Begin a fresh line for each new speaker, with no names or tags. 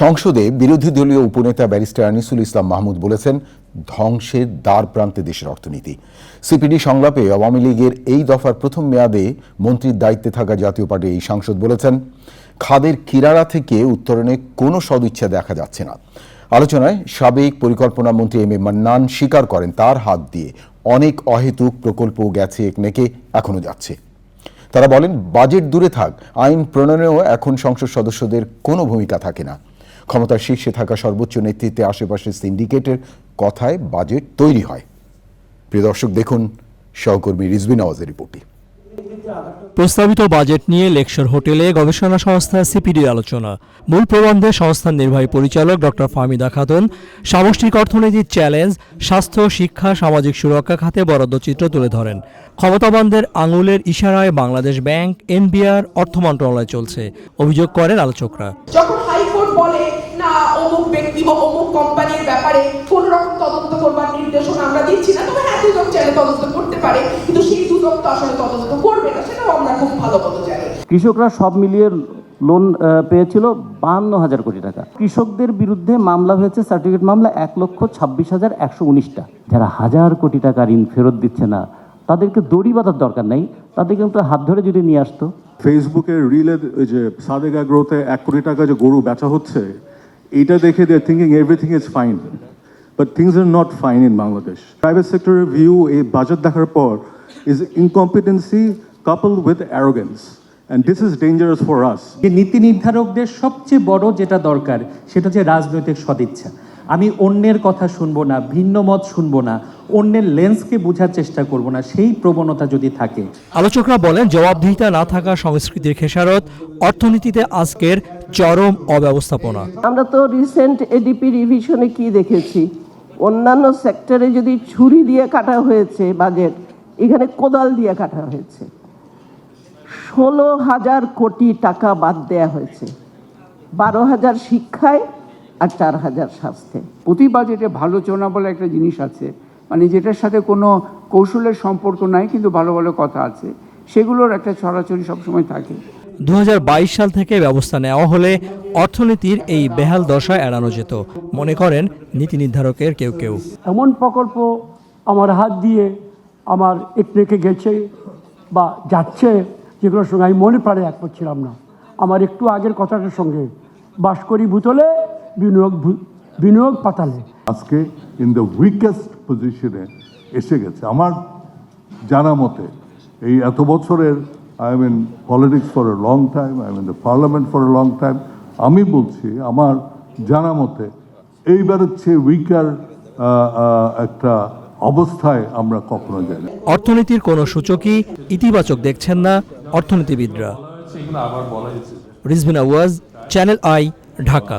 সংসদে বিরোধী দলীয় উপনেতা ব্যারিস্টার আনিসুল ইসলাম মাহমুদ বলেছেন, ধ্বংসের দ্বার প্রান্তে দেশের অর্থনীতি। সিপিডি সংলাপে আওয়ামী লীগের এই দফার প্রথম মেয়াদে মন্ত্রীর দায়িত্বে থাকা জাতীয় পার্টির এই সাংসদ বলেছেন, খাদের কিরারা থেকে উত্তরণে কোনো সদিচ্ছা দেখা যাচ্ছে না। আলোচনায় সাবেক পরিকল্পনা মন্ত্রী এম এ মান্নান স্বীকার করেন, তার হাত দিয়ে অনেক অহেতুক প্রকল্প গেছে একনেকে এখনও যাচ্ছে। তারা বলেন, বাজেট দূরে থাক, আইন প্রণয়নেও এখন সংসদ সদস্যদের কোনো ভূমিকা থাকে না। ক্ষমতার শীর্ষে থাকা সর্বোচ্চ নেতৃত্বে আশেপাশের সিন্ডিকেটের কথায় বাজেট তৈরি হয়। প্রিয় দর্শক দেখুন সহকর্মী রিজবিন আওয়াজের রিপোর্টটি।
প্রস্তাবিত বাজেট নিয়ে লেকচার হোটেলে গবেষণা সংস্থা সিপিডির আলোচনা। মূল প্রবন্ধে সংস্থার নির্বাহী পরিচালক ডক্টর ফাহমিদা খাতুন সামষ্টিক অর্থনীতির চ্যালেঞ্জ স্বাস্থ্য শিক্ষা সামাজিক সুরক্ষা খাতে বরাদ্দ চিত্র তুলে ধরেন। ক্ষমতাবানদের আঙুলের ইশারায় বাংলাদেশ ব্যাংক এনবিআর অর্থ মন্ত্রণালয় চলছে অভিযোগ করেন আলোচকরা।
যখন হাইকোর্ট বলে না অমুক কোম্পানির ব্যাপারে কোন রকম তদন্ত করবার নির্দেশনা আমরা দিচ্ছি না। তবে হ্যাঁ দুদক চাইলে তদন্ত করতে পারে কিন্তু সেই দুদক তো আসলে তদন্ত করবে না সেটাও আমরা খুব ভালো মতো জানি।
কৃষকরা সব মিলিয়ে লোন পেয়েছিল বাহান্ন হাজার কোটি টাকা। কৃষকদের বিরুদ্ধে মামলা হয়েছে সার্টিফিকেট মামলা এক লক্ষ ছাব্বিশ হাজার একশো উনিশটা। যারা হাজার কোটি টাকা ঋণ ফেরত দিচ্ছে না তাদেরকে দড়ি বাঁধার দরকার নেই তাদেরকে কিন্তু হাত ধরে যদি নিয়ে আসতো।
ফেসবুকে রিলে ওই যে সাদেক আগ্রোতে এক কোটি টাকা যে গরু বেচা হচ্ছে এইটা দেখে they thinking everything is fine but things are not fine in Bangladesh private সেক্টরের ভিউ এই বাজেট দেখার পর is incompetency couple with arrogance and this is dangerous for us
যে নীতি নির্ধারকদের সবচেয়ে বড় যেটা দরকার, সেটা হচ্ছে রাজনৈতিক সদিচ্ছা। আমি অন্যের কথা শুনব না ভিন্ন মত শুনব না অন্যের লেন্সকে বোঝার চেষ্টা করব না সেই প্রবণতা যদি থাকে।
আলোচকরা বলেন জবাবদিহিতা না থাকা সংস্কৃতির খেসারত অর্থনীতিতে আজকের চরম অব্যবস্থাপনা।
আমরা তো রিসেন্ট এডিপি রিভিশনে কি দেখেছি? অন্যান্য সেক্টরে যদি ছুরি দিয়ে কাটা হয়েছে বাজেট এখানে কোদাল দিয়ে কাটা হয়েছে। ষোলো হাজার কোটি টাকা বাদ দেয়া হয়েছে। বারো হাজার শিক্ষায় আর চার হাজার স্বাস্থ্যে
প্রতি বাজেটে ভালোচনা বলে একটা জিনিস আছে মানে যেটার সাথে কোনো কৌশলের সম্পর্ক নাই কিন্তু ভালো ভালো কথা আছে সেগুলোর একটা ছড়াছড়ি সবসময় থাকে।
দু হাজার বাইশ সাল থেকে ব্যবস্থা নেওয়া হলে অর্থনীতির এই বেহাল দশা এড়ানো যেত। মনে করেন নীতি নির্ধারকের কেউ কেউ।
এমন প্রকল্প আমার হাত দিয়ে আমার একটু গেছে বা যাচ্ছে যেগুলোর সঙ্গে আমি মনে প্রাণে এক করছিলাম না। আমার একটু আগের কথাটার সঙ্গে বাস করি ভূতলে বিনিয়োগ বিনিয়োগ পাতালে।
আজকে ইন দ্য উইকেস্ট পজিশনে এসে গেছে। আমার জানা মতে এই এত বছরের I am in politics for a long time I am in the parliament for a long time আমি বলছি আমার জানা মতে এইবারের চেয়ে উইকার একটা অবস্থায় আমরা কখনো যাই না
অর্থনীতির কোনো সূচকই ইতিবাচক দেখছেন না অর্থনীতিবিদরা। রিজভিন আওয়াজ চ্যানেল আই ঢাকা।